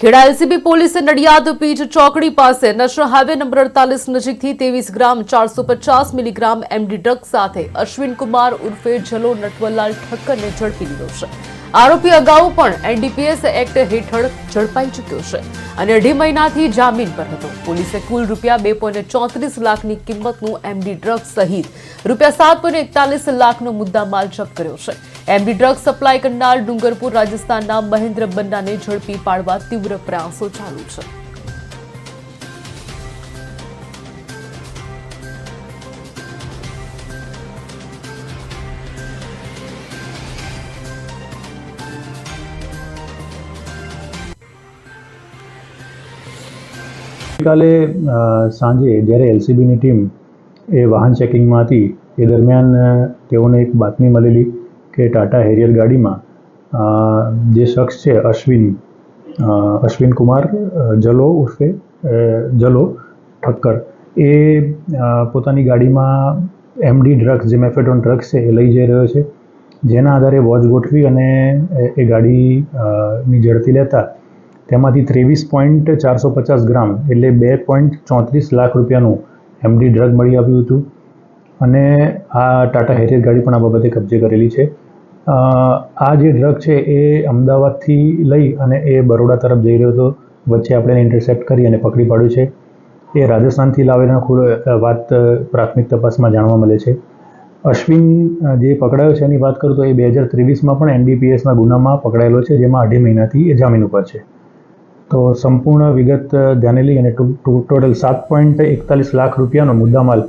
Kheda LCB પોલીસે નડિયાદ પીઠ ચોકડી પાસે નેશનલ હાઈવે નંબર અડતાલીસ નજીકથી ત્રેવીસ ગ્રામ, ચારસો પચાસ મિલીગ્રામ એમડી ડ્રગ્સ સાથે અશ્વિન કુમાર ઉર્ફે જલો નટવરલાલ ઠક્કરને ઝડપી લીધો છે. આરોપી અગાઉ પણ એનડીપીએસ એક્ટ હેઠળ ઝડપાઈ ચૂક્યો છે. અને અઢી મહિનાથી જામીન પર હતો. પોલીસે કુલ રૂપિયા બે પોઈન્ટ ચોત્રીસ લાખની કિંમતનું એમડી ડ્રગ્સ સહિત રૂપિયા સાત પોઈન્ટ એકતાલીસ લાખનો મુદ્દામાલ જપ્ત કર્યો છે. એમડી ડ્રગ્સ સપ્લાય કરનાર ડુંગરપુર રાજસ્થાનના મહેન્દ્ર બન્નાને ઝડપી પાડવા તીવ્ર પ્રયાસો ચાલુ છે. ગઈકાલે સાંજે જ્યારે એલસીબીની ટીમ એ વાહન ચેકિંગમાં હતી એ દરમિયાન તેઓને એક બાતમી મળેલી કે ટાટા હેરિયર ગાડીમાં જે શખ્સ છે અશ્વિન અશ્વિન કુમાર જલો ઉર્ફે જલો ઠક્કર, એ પોતાની ગાડીમાં એમડી ડ્રગ્સ, જે મેફેટોન ડ્રગ્સ છે એ લઈ જઈ રહ્યો છે. જેના આધારે વોચ ગોઠવી અને એ- ગાડીની ઝડપી લેતા તેમાંથી ત્રેવીસ પોઈન્ટ ચારસો પચાસ ગ્રામ એટલે બે પોઈન્ટ ચોત્રીસ લાખ રૂપિયાનું એમડી ડ્રગ મળી આવ્યું હતું. અને આ ટાટા હેરિયર ગાડી પણ આ બાબતે કબજે કરેલી છે. આ જે ડ્રગ છે એ અમદાવાદથી લઈ અને એ બરોડા તરફ જઈ રહ્યો હતો. વચ્ચે આપણે ઇન્ટરસેપ્ટ કરી અને પકડી પાડ્યું છે. એ રાજસ્થાનથી લાવેલા વાત પ્રાથમિક તપાસમાં જાણવા મળે છે. અશ્વિન જે પકડાયો છે એની વાત કરું તો એ બે હજાર ત્રેવીસમાં પણ એનડીપીએસના ગુનામાં પકડાયેલો છે, જેમાં અઢી મહિનાથી એ જામીન ઉપર છે. તો સંપૂર્ણ વિગત ધ્યાને લઈ અને ટોટલ સાત પોઈન્ટ એકતાલીસ લાખ રૂપિયાનો મુદ્દામાલ